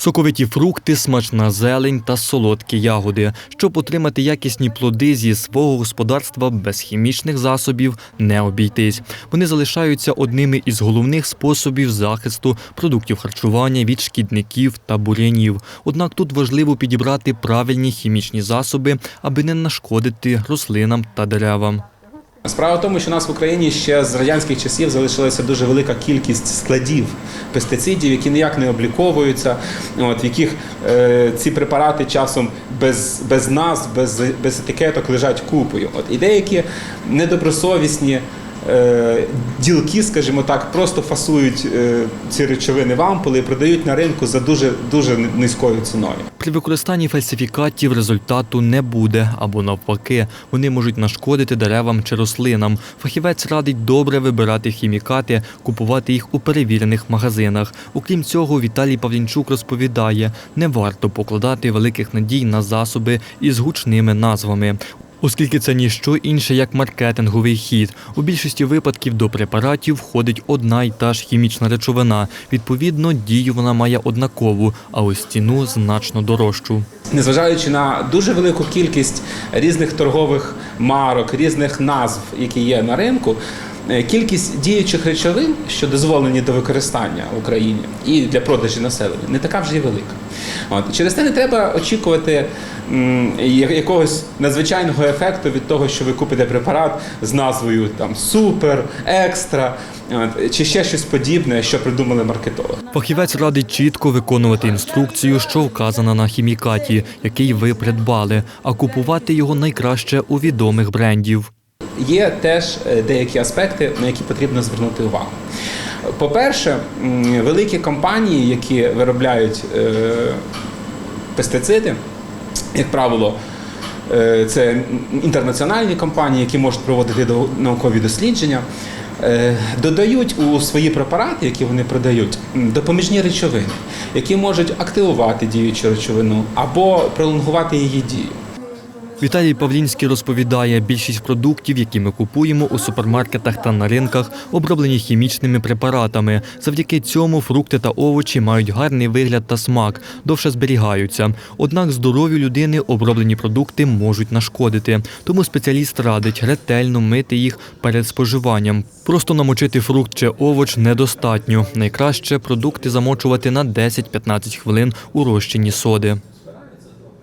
Соковиті фрукти, смачна зелень та солодкі ягоди. Щоб отримати якісні плоди зі свого господарства без хімічних засобів не обійтись. Вони залишаються одними із головних способів захисту продуктів харчування від шкідників та бур'янів. Однак тут важливо підібрати правильні хімічні засоби, аби не нашкодити рослинам та деревам. Справа в тому, що у нас в Україні ще з радянських часів залишилася дуже велика кількість складів пестицидів, які ніяк не обліковуються, от, в яких е, ці препарати часом без, без нас, без, без етикеток лежать купою. От, і деякі недобросовісні ділки, скажімо так, просто фасують е, ці речовини в ампули і продають на ринку за дуже, дуже низькою ціною. При використанні фальсифікатів результату не буде або навпаки, вони можуть нашкодити деревам чи рослинам. Фахівець радить добре вибирати хімікати, купувати їх у перевірених магазинах. Окрім цього, Віталій Павлінчук розповідає, не варто покладати великих надій на засоби із гучними назвами. Оскільки це ніщо інше як маркетинговий хід. У більшості випадків до препаратів входить одна й та ж хімічна речовина. Відповідно, дію вона має однакову, а ось ціну значно дорожчу. Незважаючи на дуже велику кількість різних торгових марок, різних назв, які є на ринку, кількість діючих речовин, що дозволені до використання в Україні і для продажі населення, не така вже й велика. От. Через це не треба очікувати якогось надзвичайного ефекту від того, що ви купите препарат з назвою там супер, екстра от, чи ще щось подібне, що придумали маркетологи. Фахівець радить чітко виконувати інструкцію, що вказана на хімікаті, який ви придбали, а купувати його найкраще у відомих брендів. Є теж е, деякі аспекти, на які потрібно звернути увагу. По-перше, великі компанії, які виробляють е, пестициди, як правило, е, це інтернаціональні компанії, які можуть проводити наукові дослідження, додають у свої препарати, які вони продають, допоміжні речовини, які можуть активувати діючу речовину або пролонгувати її дію. Віталій Павлінський розповідає, більшість продуктів, які ми купуємо у супермаркетах та на ринках, оброблені хімічними препаратами. Завдяки цьому фрукти та овочі мають гарний вигляд та смак, довше зберігаються. Однак здоров'ю людини оброблені продукти можуть нашкодити. Тому спеціаліст радить ретельно мити їх перед споживанням. Просто намочити фрукт чи овоч недостатньо. Найкраще продукти замочувати на 10-15 хвилин у розчині соди.